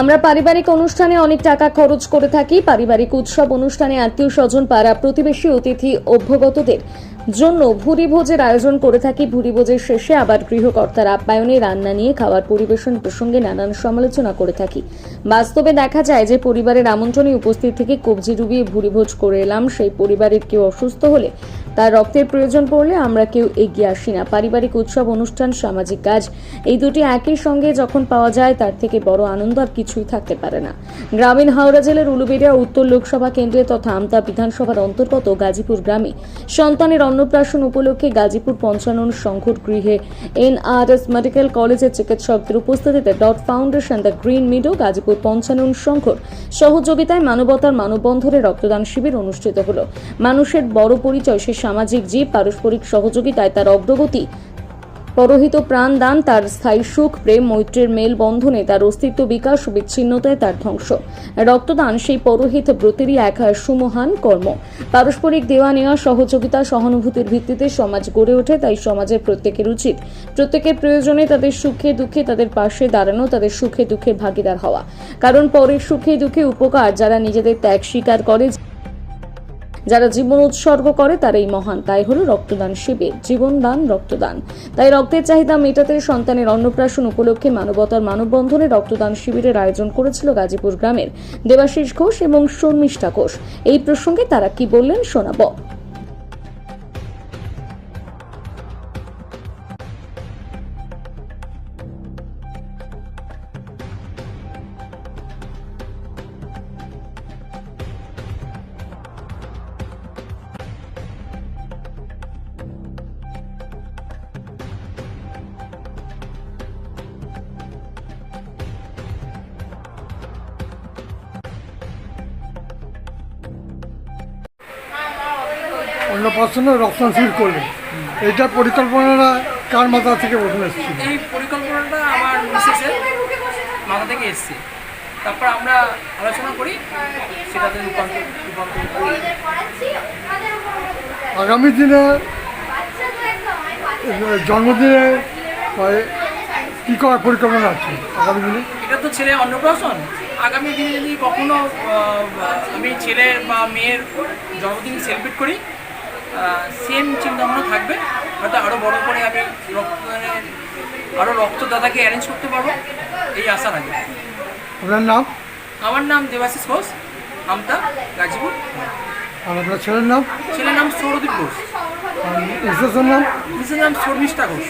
আমরা পারিবারিক অনুষ্ঠানে অনেক টাকা খরচ করে থাকি। পারিবারিক উৎসব অনুষ্ঠানে আত্মীয় স্বজন পাড়া প্রতিবেশী, অতিথি, অভ্যগতদের জন্য ভুরি ভোজের আয়োজন করে থাকি। ভুরি ভোজের শেষে আবার গৃহকর্তার আপ্যায়নে রান্না নিয়ে খাওয়ার পরিবেশন প্রসঙ্গে নানান সমালোচনা করে থাকি। বাস্তবে দেখা যায় যে পরিবারের আমন্ত্রণে উপস্থিত থেকে কবজি ডুবিয়ে ভুরি ভোজ করে এলাম। সেই পরিবারের কেউ অসুস্থ হলে তার রক্তের প্রয়োজন পড়লে আমরা কেউ এগিয়ে আসি না। পারিবারিক উৎসব, অনুষ্ঠান, সামাজিক কাজ, এই দুটি একই সঙ্গে যখন পাওয়া যায়, তার থেকে বড় আনন্দ আর কিছুই থাকতে পারে না। গ্রামীণ হাওড়া জেলার উলুবেড়িয়া উত্তর লোকসভা কেন্দ্রে তথা আমতা বিধানসভার অন্তর্গত গাজীপুর গ্রামে সন্তানের অন্নপ্রাশন উপলক্ষে গাজীপুর পঞ্চানন সংঘর গৃহে এনআরএস মেডিকেল কলেজের চিকিৎসকদের উপস্থিতিতে dot foundation the green meadow Gazipur Panchanan সংঘর সহযোগিতায় মানবতার মানববন্ধনে রক্তদান শিবির অনুষ্ঠিত হল। মানুষের বড় পরিচয়, সে সামাজিক জীব, পারস্পরিক সহযোগিতায় তার অগ্রগতি, পরহিত প্রাণদান, তার স্থায়ী সুখ, প্রেম, মৈত্রের মেল বন্ধনে তার অস্তিত্ব বিকাশ, বিচ্ছিন্নতায় তার ধ্বংস। রক্তদান, সেই পরহিত ব্রতেরই এক সুমহান কর্ম। পারস্পরিক দেওয়া নেওয়া সহযোগিতা, সহানুভূতির ভিত্তিতে সমাজ গড়ে ওঠে, তাই সমাজের প্রত্যেকের উচিত। প্রত্যেকের প্রয়োজনে তাদের সুখে দুঃখে তাদের পাশে দাঁড়ানো, তাদের সুখে দুঃখে ভাগিদার হওয়া। কারণ পরের সুখে দুঃখে উপকার, যারা নিজেদের ত্যাগ স্বীকার করে যারা জীবন উৎসর্গ করে, তারাই মহান। তাই হলো রক্তদান শিবির। জীবনদান, রক্তদান। তাই রক্তের চাহিদা মেটাতে সন্তানের অন্নপ্রাশন উপলক্ষে মানবতার মানববন্ধনে রক্তদান শিবিরের আয়োজন করেছিল গাজীপুর গ্রামের দেবাশিস ঘোষ এবং শর্মিষ্ঠা ঘোষ। এই প্রসঙ্গে তারা কি বললেন শোনাবো। অন্নপ্রাশন ও রক্তদান শিবির করলেন এইটার পরিকল্পনাটা কার মাথা থেকে প্রথমে এসেছিল এই পরিকল্পনাটা আমার মিসেসের মাথা থেকে এসছে। তারপর আমরা আলোচনা করি সেটাতে রূপান্তর আগামী দিনে জন্মদিনে কী করার পরিকল্পনা আছে আগামী দিনে? এটা তো ছেলে অন্নপ্রাশন। আগামী দিনে যদি কখনো আমি ছেলের বা মেয়ের জন্মদিন সেলিব্রেট করি সেম চিন্তাভাবনা থাকবে। হয়তো আরও বড় করে আমি রক্তদানের আরও রক্তদাতাকে অ্যারেঞ্জ করতে পারব এই আশা রাখি। আপনার নাম? আমার নাম দেবাশিস ঘোষ আমতা গাজীপুর। আর আপনার ছেলের নাম? ছেলের নাম সৌরদীপ ঘোষ। মিসেসের নাম? নাম শর্মিষ্ঠা ঘোষ।